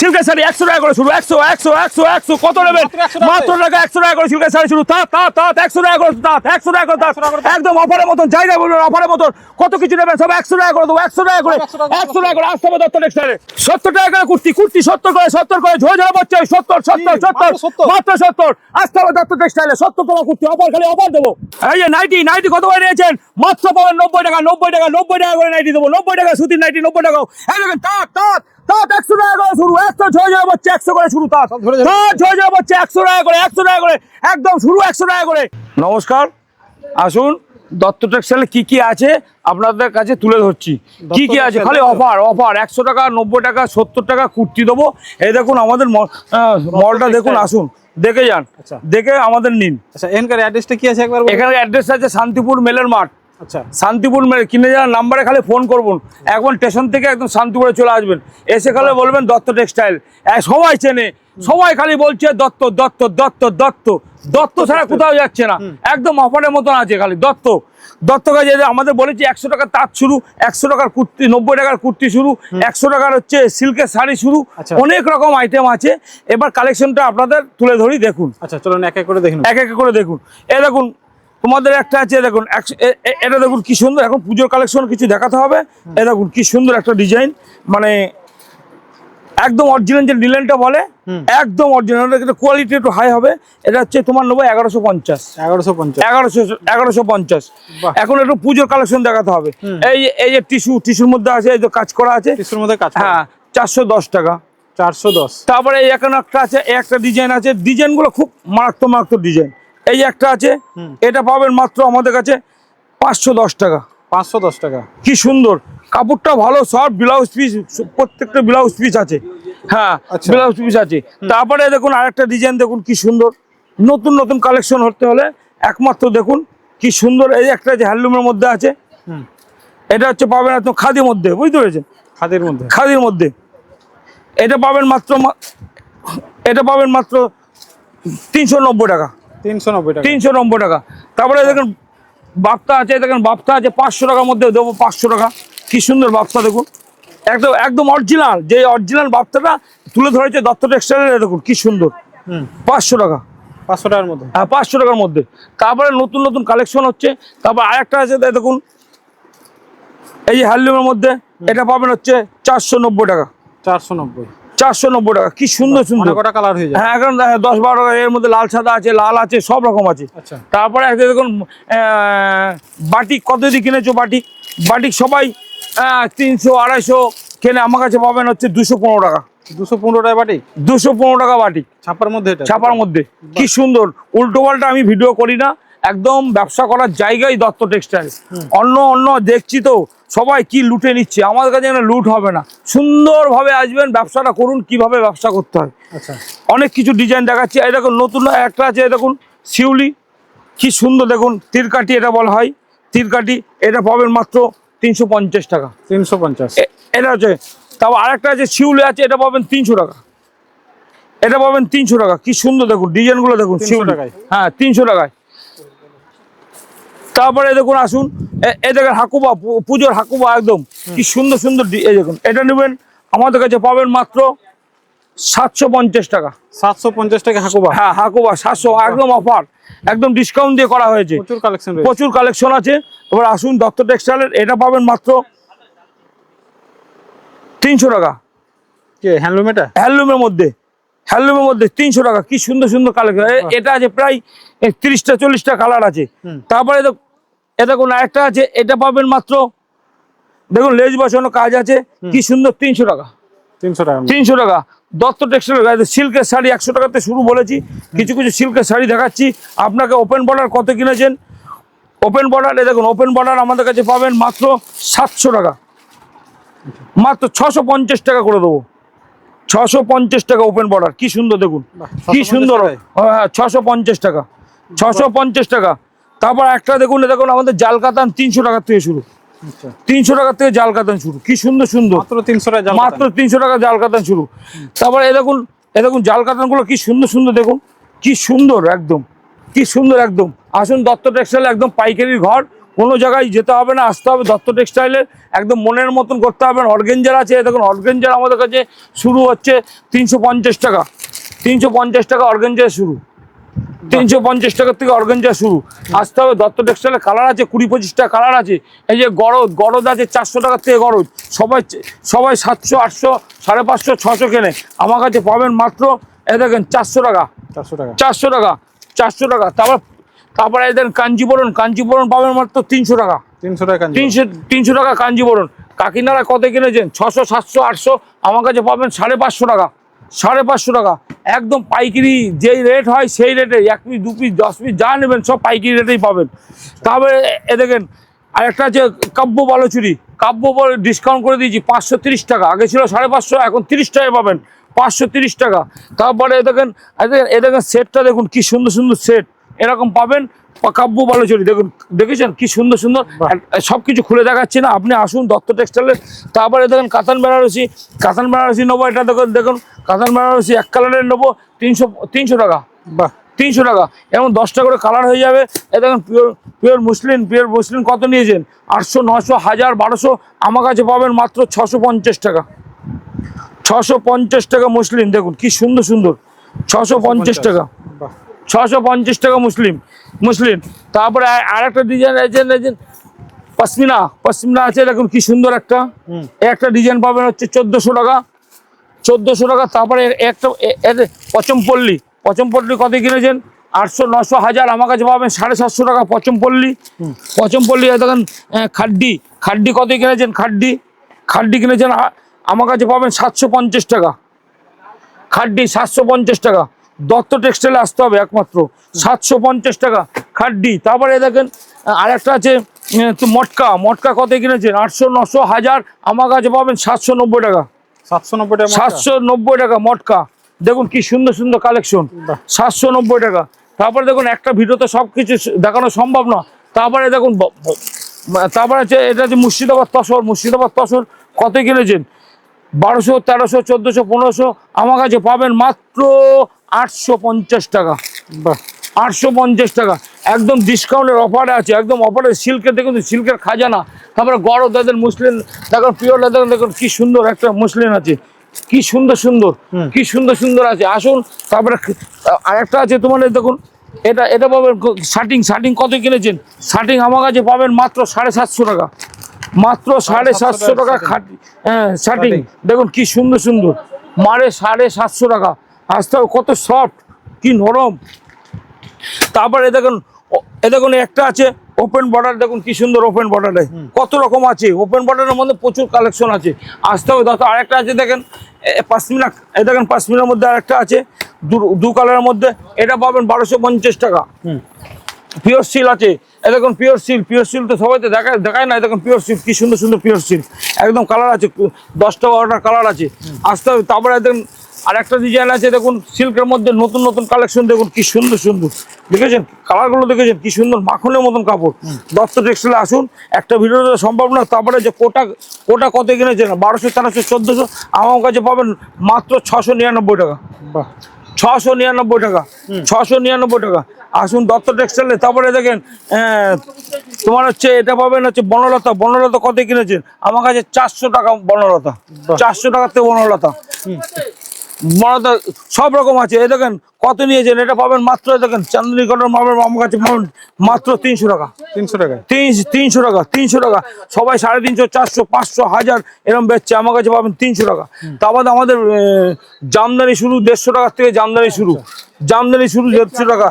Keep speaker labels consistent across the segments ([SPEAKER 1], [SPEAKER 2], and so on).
[SPEAKER 1] সিল্কের শাড়ি একশো টাকা করে শুরু একশো একশো একশো একশো কত নেবেন
[SPEAKER 2] মাত্র 100 টাকা।
[SPEAKER 1] একশো টাকা করে সিল্কের শাড়ি শুরু তাঁত তাঁত তাঁত একশো টাকা করে তাঁত একশো টাকা করে তাঁত একদম অফারের মতন জায়গা বলবেন অফারের মতন কত কিছু নেবেন সব একশো টাকা করে দেবো একশো টাকা করে
[SPEAKER 2] 100
[SPEAKER 1] একশো টাকা করে আসতে হবে দত্ত টেক্সটাইলে সত্তর টাকা করে কুর্তি কুর্তি সত্তর করে সত্তর করে ঝোড় ঝোড়া বচ্ছে সত্তর সত্তর সত্তর
[SPEAKER 2] মাত্র 70?
[SPEAKER 1] মাত্র সত্তর আসতে হবে দত্ত টেক্সটাইলে সত্তর টাকা কুর্তি অফার খালি অফার দেবো এই যে নাইটি নাইটি কত করে নিয়েছেন মাত্র পাবেন নব্বই টাকা নব্বই টাকা নব্বই টাকা করে নাইটি দেবো নব্বই টাকা সুতির নাইটি নব্বই টাকা এই দেখেন তাঁত তাঁত তাঁত একশো টাকা করে শুরু একশো ছয় একশো করে শুরু তাঁত। তাঁত ছয় একশো টাকা করে একশো টাকা করে একদম শুরু একশো টাকা করে। নমস্কার আসুন দত্ত টেক্সটাইলে কি কি আছে আপনাদের কাছে তুলে ধরছি। কি কি আছে? খালি অফার অফার একশো টাকা নব্বই টাকা সত্তর টাকা কুর্তি দেবো। এই দেখুন আমাদের মলটা দেখুন আসুন দেখে যান
[SPEAKER 2] আচ্ছা।
[SPEAKER 1] দেখে আমাদের নিন।
[SPEAKER 2] আচ্ছা এনকার অ্যাড্রেসটা কি আছে একবার?
[SPEAKER 1] এখানে অ্যাড্রেস আছে শান্তিপুর মেলের মাঠ।
[SPEAKER 2] আচ্ছা।
[SPEAKER 1] শান্তিপুর মেলে কিনে যাওয়ার নাম্বারে খালি ফোন করবেন। একবার স্টেশন থেকে একদম শান্তিপুরে চলে আসবেন। এসে খালি বলবেন দত্ত টেক্সটাইল। সবাই চেনে। সবাই খালি বলছে দত্ত দত্ত দত্ত দত্ত। দত্ত ছাড়া কোথাও যাচ্ছে না। একদম অফারের মতন আছে খালি দত্ত। দত্ত কাজে আমাদের বলেছি একশো টাকার তাঁত শুরু একশো টাকার কুর্তি নব্বই টাকার কুর্তি শুরু একশো টাকার হচ্ছে সিল্কের শাড়ি শুরু।
[SPEAKER 2] আচ্ছা।
[SPEAKER 1] অনেক রকম আইটেম আছে। এবার কালেকশনটা আপনাদের তুলে ধরি দেখুন।
[SPEAKER 2] আচ্ছা চলুন এক এক করে দেখুন
[SPEAKER 1] এক এক করে দেখুন। এ দেখুন তোমাদের একটা আছে দেখুন এটা দেখুন কি সুন্দর এখন পুজোর কালেকশন কিছু দেখাতে হবে। এ দেখুন কি সুন্দর একটা ডিজাইন মানে একদম অরিজিনাল যে ডিজাইনটা বলে একদম অরিজিনাল এটা কোয়ালিটি একটু হাই হবে। এটা হচ্ছে তোমার নেব এগারোশো পঞ্চাশ।
[SPEAKER 2] এগারোশো পঞ্চাশ।
[SPEAKER 1] এগারোশো এগারোশো পঞ্চাশ। এখন একটু পুজোর কালেকশন দেখাতে হবে। এই যে এই যে টিস্যু টিস্যুর মধ্যে আছে এই যে কাজ করা আছে।
[SPEAKER 2] কিছুর মধ্যে কাজ
[SPEAKER 1] হ্যাঁ চারশো দশ টাকা।
[SPEAKER 2] চারশো দশ।
[SPEAKER 1] তারপরে এই এখন একটা আছে একটা ডিজাইন আছে। ডিজাইনগুলো খুব মারাত্মক মারাত্মক ডিজাইন এই একটা আছে এটা পাবেন মাত্র আমাদের কাছে পাঁচশো দশ টাকা।
[SPEAKER 2] পাঁচশো দশ টাকা।
[SPEAKER 1] কি সুন্দর। কাপড়টা ভালো সব ব্লাউজ পিস প্রত্যেকটা ব্লাউজ পিস আছে। হ্যাঁ
[SPEAKER 2] আচ্ছা।
[SPEAKER 1] ব্লাউজ পিস আছে। তারপরে দেখুন আরেকটা ডিজাইন দেখুন কি সুন্দর। নতুন নতুন কালেকশন হতে হলে একমাত্র দেখুন কি সুন্দর। এই একটা যে হ্যান্ডলুমের মধ্যে আছে
[SPEAKER 2] হুম।
[SPEAKER 1] এটা হচ্ছে পাবেন একদম খাদির মধ্যে বুঝতে পেরেছেন?
[SPEAKER 2] খাদির মধ্যে।
[SPEAKER 1] খাদির মধ্যে। এটা পাবেন মাত্র এটা পাবেন মাত্র তিনশো নব্বই টাকা।
[SPEAKER 2] তিনশো নব্বই টাকা।
[SPEAKER 1] তিনশো নব্বই টাকা। তারপরে দেখুন বাপ্তা আছে দেখেন বাপ্তা আছে পাঁচশো টাকার মধ্যে দেবো পাঁচশো টাকা। কি সুন্দর বাপ্তা দেখুন। একদম একদম অরিজিনাল যে অরিজিনাল বাপ্তাটা তুলে ধরেছে দত্ত টেক্সটাইলের দেখুন কি সুন্দর।
[SPEAKER 2] হুম।
[SPEAKER 1] পাঁচশো টাকা।
[SPEAKER 2] পাঁচশো টাকার মধ্যে।
[SPEAKER 1] হ্যাঁ পাঁচশো টাকার মধ্যে। তারপরে নতুন নতুন কালেকশন হচ্ছে। তারপর আরেকটা আছে দেখুন। এই যে হ্যান্ডলুমের মধ্যে এটা পাবেন হচ্ছে চারশো নব্বই টাকা।
[SPEAKER 2] চারশো নব্বই।
[SPEAKER 1] চারশো নব্বই টাকা। কি সুন্দর সুন্দর।
[SPEAKER 2] কটা কালার হয়ে যায়?
[SPEAKER 1] হ্যাঁ এখন দশ বারো টাকা এর মধ্যে লাল সাদা আছে লাল আছে সব রকম আছে।
[SPEAKER 2] আচ্ছা।
[SPEAKER 1] তারপরে দেখুন বাটিক কত দিয়ে কিনেছো বাটিক? বাটিক সবাই তিনশো আড়াইশো কেনে আমার কাছে পাবেন হচ্ছে দুশো পনেরো টাকা।
[SPEAKER 2] দুশো পনেরো টাকা বাটি
[SPEAKER 1] দুশো পনেরো টাকা বাটি
[SPEAKER 2] ছাপার মধ্যে
[SPEAKER 1] ছাপার মধ্যে। কি সুন্দর। উল্টো পাল্টা আমি ভিডিও করি না। একদম ব্যবসা করার জায়গায় দত্ত টেক্সটাইল। অন্য অন্য দেখছি তো সবাই কি লুটে নিচ্ছে? আমাদের কাছে এখানে লুট হবে না। সুন্দরভাবে আসবেন ব্যবসাটা করুন কীভাবে ব্যবসা করতে হয়।
[SPEAKER 2] আচ্ছা।
[SPEAKER 1] অনেক কিছু ডিজাইন দেখাচ্ছি। এই দেখুন নতুন একটা আছে এই দেখুন শিউলি। কি সুন্দর দেখুন তীরকাঠি এটা বলা হয়। তীরকাঠি এটা পাবেন মাত্র তিনশো পঞ্চাশ টাকা।
[SPEAKER 2] তিনশো পঞ্চাশ।
[SPEAKER 1] এটা হচ্ছে তারপর আরেকটা আছে শিউলি আছে এটা পাবেন তিনশো টাকা। এটা পাবেন তিনশো টাকা। কি সুন্দর দেখুন ডিজাইনগুলো দেখুন
[SPEAKER 2] 300
[SPEAKER 1] শিউলি।
[SPEAKER 2] টাকায়?
[SPEAKER 1] হ্যাঁ তিনশো টাকায়। তারপরে দেখুন আসুন এ- দেখেন হাকুবা পুজোর হাকুবা একদম। কি সুন্দর সুন্দর এই দেখুন এটা নেবেন আমাদের কাছে পাবেন মাত্র সাতশো পঞ্চাশ টাকা।
[SPEAKER 2] সাতশো পঞ্চাশ টাকা হাকুবা?
[SPEAKER 1] হ্যাঁ হাকুবা সাতশো একদম অফার একদম ডিসকাউন্ট দিয়ে করা হয়েছে।
[SPEAKER 2] প্রচুর কালেকশন
[SPEAKER 1] প্রচুর কালেকশন আছে। এবার আসুন দত্ত টেক্সটাইলের এটা পাবেন মাত্র তিনশো টাকা।
[SPEAKER 2] কি হ্যান্ডলুম এটা?
[SPEAKER 1] হ্যান্ডলুমের মধ্যে হ্যান্ডলুমের মধ্যে তিনশো টাকা কি সুন্দর সুন্দর কালেকশন এটা আছে প্রায় তিরিশটা চল্লিশটা কালার আছে। তারপরে দেখ- এ দেখুন একটা আছে এটা পাবেন মাত্র দেখুন লেজ বসানো কাজ আছে কি সুন্দর তিনশো টাকা।
[SPEAKER 2] তিনশো টাকা।
[SPEAKER 1] তিনশো টাকা। দত্ত টেক্সটাইল সিল্কের শাড়ি একশো টাকাতে শুরু বলেছি কিছু কিছু সিল্কের শাড়ি দেখাচ্ছি। আপনাকে ওপেন বর্ডার কত কিনেছেন? ওপেন বর্ডার এ দেখুন ওপেন বর্ডার আমাদের কাছে পাবেন মাত্র সাতশো টাকা। মাত্র ছশো পঞ্চাশ টাকা করে দেবো। ছশো পঞ্চাশ টাকা ওপেন বর্ডার কি সুন্দর দেখুন কি
[SPEAKER 2] 650
[SPEAKER 1] সুন্দর।
[SPEAKER 2] টাকায়?
[SPEAKER 1] হ্যাঁ ছশো পঞ্চাশ টাকা। ছশো পঞ্চাশ টাকা। তারপর একটা দেখুন এ দেখুন আমাদের জাল কাতান তিনশো টাকার থেকে শুরু।
[SPEAKER 2] আচ্ছা।
[SPEAKER 1] তিনশো টাকার থেকে জাল কাতান শুরু। কি সুন্দর সুন্দর।
[SPEAKER 2] মাত্র তিনশো টাকা
[SPEAKER 1] মাত্র তিনশো টাকা জাল কাতান শুরু। তারপরে এ দেখুন এ দেখুন জাল কাতানগুলো কি সুন্দর সুন্দর দেখুন। কি সুন্দর একদম। কি সুন্দর একদম। আসুন দত্ত টেক্সটাইল একদম পাইকারির ঘর। কোনো জায়গায় যেতে হবে না আসতে হবে দত্ত টেক্সটাইলের একদম মনের মতন করতে হবে। অর্গেঞ্জার আছে দেখুন অর্গেঞ্জার আমাদের কাছে শুরু হচ্ছে তিনশো পঞ্চাশ টাকা। তিনশো পঞ্চাশ টাকা অর্গেঞ্জার শুরু। তিনশো পঞ্চাশ টাকার থেকে অর্গেঞ্জা শুরু। আসতে হবে দত্ত টেক্সটাইলের কালার আছে কুড়ি পঁচিশটা কালার আছে। এই যে গরদ গরদ আছে চারশো টাকার থেকে গরদ। সবাই সবাই সাতশো আটশো সাড়ে পাঁচশো ছশো কেনে। আমার কাছে পাবেন মাত্র এ দেখেন চারশো টাকা।
[SPEAKER 2] চারশো টাকা।
[SPEAKER 1] চারশো টাকা চারশো টাকা। তারপর তারপরে এদের কাঞ্জিবরণ কাঞ্জিবরণ পাবেন মাত্র তিনশো টাকা।
[SPEAKER 2] তিনশো টাকা
[SPEAKER 1] তিনশো তিনশো টাকা কাঞ্জিবরণ কাকিনারা কত কিনেছেন? ছশো সাতশো আটশো। আমার কাছে পাবেন সাড়ে পাঁচশো টাকা। সাড়ে পাঁচশো টাকা। একদম পাইকারি যেই রেট হয় সেই রেটে এক পিস দু পিস দশ পিস যা নেবেন সব পাইকারি রেটেই পাবেন। তারপরে এ দেখেন, আরেকটা আছে কাব্য বালুচুরি, কাব্য ডিসকাউন্ট করে দিয়েছি পাঁচশো তিরিশ টাকা। আগে ছিল সাড়ে পাঁচশো, এখন তিরিশ টাকায় পাবেন, পাঁচশো তিরিশ টাকা। তারপরে এ দেখেন এ দেখেন সেটটা দেখুন কি সুন্দর সুন্দর সেট এরকম পাবেন পা- কাব্য বালুচুরি দেখুন দেখেছেন? কি সুন্দর সুন্দর। সব কিছু খুলে দেখাচ্ছি না। আপনি আসুন দত্ত টেক্সটাইলের তারপরে দেখেন কাতান বেনারসি। কাতান বেনারসি নেব এটা দেখুন দেখুন। কাতান বেনারসি এক কালারের নেব তিনশো তিনশো টাকা।
[SPEAKER 2] বাহ।
[SPEAKER 1] তিনশো টাকা। এবং দশটা করে কালার হয়ে যাবে। এ দেখুন pure pure muslin pure muslin কত নিয়েছেন? আটশো নশো হাজার বারোশো। আমার কাছে পাবেন মাত্র ছশো পঞ্চাশ টাকা। ছশো পঞ্চাশ টাকা মুসলিম দেখুন কি সুন্দর সুন্দর। ছশো পঞ্চাশ। টাকা।
[SPEAKER 2] বাহ।
[SPEAKER 1] ছশো পঞ্চাশ টাকা মুসলিম মুসলিম। তারপরে আর- আরেকটা ডিজাইন আছে পশমিনা পশমিনা আছে দেখুন কি সুন্দর একটা। একটা ডিজাইন পাবেন হচ্ছে চোদ্দোশো টাকা। চোদ্দোশো টাকা তারপরে একটা এ- এ- পচমপল্লী পচমপল্লী কত কিনেছেন? আটশো নশো হাজার আমার কাছে পাবেন সাড়ে সাতশো টাকা পচমপল্লী পচমপল্লী এ দেখেন আহ, খাড্ডি। খাড্ডি কত কিনেছেন? খাড্ডি। খাড্ডি কিনেছেন আমার কাছে পাবেন সাতশো পঞ্চাশ টাকা। খাড্ডি সাতশো পঞ্চাশ টাকা। দত্ত টেক্সটাইলে আসতে হবে একমাত্র। সাতশো পঞ্চাশ টাকা খাড্ডি। তারপরে দেখেন আর একটা আছে মটকা। মটকা কত কিনেছেন? আটশো নশো হাজার। আমার কাছে পাবেন সাতশো নব্বই টাকা।
[SPEAKER 2] সাতশো নব্বই টাকা
[SPEAKER 1] সাতশো নব্বই টাকা মটকা। দেখুন কি সুন্দর সুন্দর কালেকশন সাতশো নব্বই টাকা। তারপরে দেখুন একটা ভিডিওতে সব কিছু দেখানো সম্ভব না। তারপরে দেখুন তারপরে আছে এটা হচ্ছে মুর্শিদাবাদ তসর। মুর্শিদাবাদ তসর কত কিনেছেন? বারোশো তেরোশো চোদ্দোশো পনেরোশো আমার কাছে পাবেন মাত্র আটশো পঞ্চাশ টাকা। আটশো পঞ্চাশ টাকা। একদম ডিসকাউন্টের অফারে আছে একদম অফারে সিল্কের দেখুন সিল্কের খাজানা। তারপরে গড় তাদের মুসলিম দেখুন পিওর দেখুন দেখুন কি সুন্দর একটা মুসলিম আছে। কি সুন্দর সুন্দর। কি সুন্দর সুন্দর আছে। আসুন তারপরে আরেকটা আছে এই দেখুন এটা এটা পাবেন শার্টিং শার্টিং কত কিনেছেন? শার্টিং আমার কাছে পাবেন মাত্র সাড়ে সাতশো টাকা। মাত্র সাড়ে সাতশো টাকা খাটি হ্যাঁ শার্টিং
[SPEAKER 2] শার্টিং।
[SPEAKER 1] দেখুন কি সুন্দর সুন্দর। মারে সাড়ে সাতশো টাকা। আসতে হবে কত সফট কি নরম। তারপরে দেখুন এ দেখুন একটা আছে ওপেন বর্ডার দেখুন কি সুন্দর ওপেন বর্ডারে কত রকম আছে ওপেন বর্ডারের মধ্যে প্রচুর কালেকশন আছে। আসতে হবে দাদা আরেকটা আছে দেখেন পাশমিনা এ দেখেন পাশমিনার মধ্যে আরেকটা আছে দু- কালারের মধ্যে। এটা পাবেন বারোশো পঞ্চাশ টাকা। পিওর সিল আছে। দেখুন পিওর সিল পিওর সিল তো সবাই তো দেখায় দেখায় না দেখুন পিওর সিল কি সুন্দর সুন্দর পিওর সিল একদম কালার আছে দশটা বারোটা কালার আছে। আসতে হবে, তারপরে দেখুন, আর একটা ডিজাইন আছে, দেখুন সিল্কের মধ্যে নতুন নতুন কালেকশন দেখুন, কি সুন্দর সুন্দর। দেখেছেন? কালারগুলো দেখেছেন? কি সুন্দর মাখনের মতন কাপড়। দত্ত টেক্সটাইলে আসুন, একটা ভিডিও তো সম্ভব না, তারপরে যে কোটা কোটা কত কিনেছেন? বারোশো, তেরোশো, চোদ্দোশো, আমার কাছে পাবেন মাত্র ছশো নিরানব্বই টাকা।
[SPEAKER 2] বাহ।
[SPEAKER 1] ছশো নিরানব্বই টাকা। ছশো নিরানব্বই টাকা। আসুন দত্ত টেক্সটাইলে তারপরে দেখেন তোমার হচ্ছে এটা পাবেন হচ্ছে বনলতা। বনলতা কত কিনেছেন? আমার কাছে চারশো টাকা বনলতা।
[SPEAKER 2] চারশো
[SPEAKER 1] চারশো টাকাতে বনলতা।
[SPEAKER 2] হুম
[SPEAKER 1] সব রকম আছে। এই দেখেন কত নিয়েছেন? এটা পাবেন মাত্র দেখেন চান্দনী কটন পাবেন আমার কাছে পাবেন মাত্র তিনশো টাকা।
[SPEAKER 2] তিনশো টাকা
[SPEAKER 1] তিন তিনশো টাকা তিনশো টাকা। সবাই সাড়ে তিনশো চারশো পাঁচশো হাজার এরকম বেচছে। আমার কাছে পাবেন তিনশো টাকা। তা বাদে আমাদের জামদানি শুরু দেড়শো টাকার থেকে জামদানি শুরু। জামদানি শুরু দেড়শো টাকা।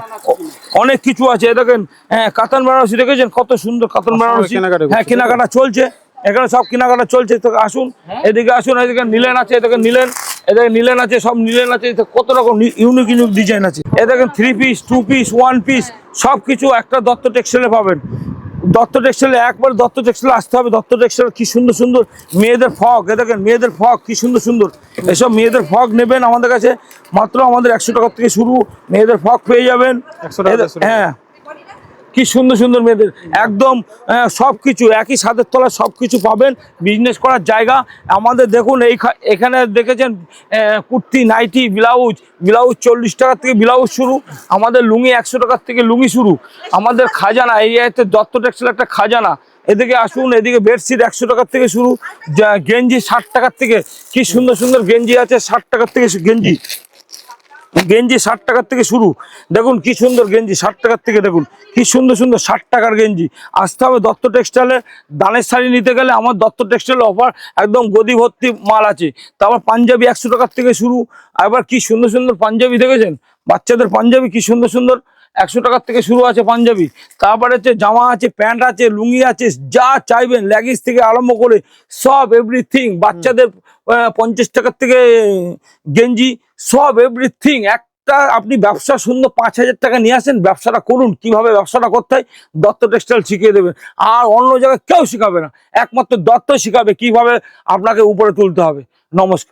[SPEAKER 1] অনেক কিছু আছে। এ দেখেন হ্যাঁ কাতান বেনারসি দেখেছেন? কত সুন্দর কাতান বেনারসি। হ্যাঁ কেনাকাটা চলছে। এখানে সব কেনাকাটা চলছে। আসুন এদিকে আসুন এদিকে নিলেন আছে এদিকে নিলেন। এদিকে নিলেন আছে সব নিলেন আছে কত রকম ইউনিক ইউনিক ডিজাইন আছে। এ দেখেন three piece two piece one piece সব কিছু একটা দত্ত টেক্সটাইলে পাবেন। দত্ত টেক্সটাইলে একবার দত্ত টেক্সটাইলে আসতে হবে। দত্ত টেক্সটাইল কি সুন্দর সুন্দর মেয়েদের ফক এ দেখেন মেয়েদের ফক কি সুন্দর সুন্দর। এসব মেয়েদের ফক নেবেন আমাদের কাছে। মাত্র আমাদের একশো টাকার থেকে শুরু মেয়েদের ফক পেয়ে যাবেন।
[SPEAKER 2] 100 টাকা থেকে
[SPEAKER 1] এদের-
[SPEAKER 2] শুরু।
[SPEAKER 1] হ্যাঁ। কি সুন্দর সুন্দর মেয়েদের একদম সব কিছু একই ছাদের তলায় সব কিছু পাবেন বিজনেস করার জায়গা। আমাদের দেখুন, এই এখানে দেখেছেন কুর্তি, নাইটি ব্লাউজ ব্লাউজ চল্লিশ টাকার থেকে ব্লাউজ শুরু, আমাদের লুঙ্গি একশো টাকার থেকে লুঙ্গি শুরু। আমাদের খাজানা, এই এতে দত্ত টেক্সটাইল একটা খাজানা। এদিকে আসুন, এদিকে বেডশিট একশো টাকার থেকে শুরু গেঞ্জি ষাট টাকার থেকে, কি সুন্দর সুন্দর গেঞ্জি আছে, ষাট টাকার থেকে গেঞ্জি। গেঞ্জি ষাট টাকার থেকে শুরু। দেখুন কি সুন্দর গেঞ্জি, ষাট টাকার থেকে দেখুন। কি সুন্দর সুন্দর ষাট টাকার গেঞ্জি। আসতে হবে দত্ত টেক্সটাইলে। দানের শাড়ি নিতে গেলে আমার দত্ত টেক্সটাইলের অফার একদম গদি ভর্তি মাল আছে। তারপর পাঞ্জাবি একশো টাকার থেকে শুরু। আবার কি সুন্দর সুন্দর পাঞ্জাবি দেখেছেন? বাচ্চাদের পাঞ্জাবি কি সুন্দর সুন্দর? একশো টাকার থেকে শুরু আছে পাঞ্জাবি। তারপরে হচ্ছে জামা আছে, প্যান্ট আছে, লুঙ্গি আছে, যা চাইবেন ল্যাগিস থেকে আরম্ভ করে সব এভরিথিং বাচ্চাদের পঞ্চাশ টাকার থেকে গেঞ্জি, সব এভরিথিং একটা আপনি ব্যবসা সুন্দর পাঁচ হাজার টাকা নিয়ে আসেন, ব্যবসাটা করুন, কীভাবে ব্যবসাটা করতে হয়, দত্ত টেক্সটাইল শিখিয়ে দেবে। আর অন্য জায়গায় কেউ শেখাবে না, একমাত্র দত্ত শেখাবে কীভাবে আপনাকে উপরে তুলতে হবে। নমস্কার।